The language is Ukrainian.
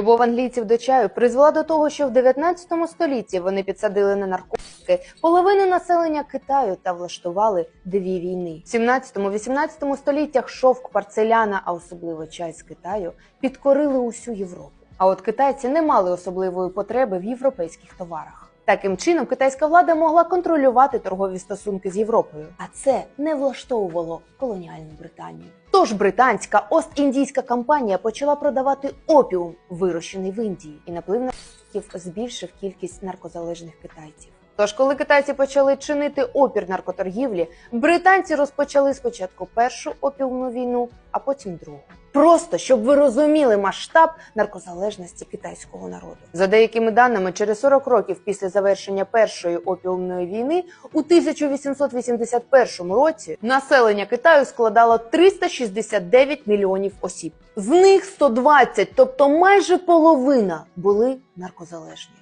Любов англійців до чаю призвела до того, що в 19 столітті вони підсадили на наркотики половину населення Китаю та влаштували дві війни. В 17-18 століттях шовк, парцеляна, а особливо чай з Китаю, підкорили усю Європу. А от китайці не мали особливої потреби в європейських товарах. Таким чином, китайська влада могла контролювати торгові стосунки з Європою, а це не влаштовувало колоніальну Британію. Тож британська Ост-індійська компанія почала продавати опіум, вирощений в Індії, і наплив наркотиків збільшив кількість наркозалежних китайців. Тож, коли китайці почали чинити опір наркоторгівлі, британці розпочали спочатку першу опіумну війну, а потім другу. Просто щоб ви розуміли масштаб наркозалежності китайського народу. За деякими даними, через 40 років після завершення першої опіумної війни у 1881 році населення Китаю складало 369 мільйонів осіб. З них 120, тобто майже половина, були наркозалежні.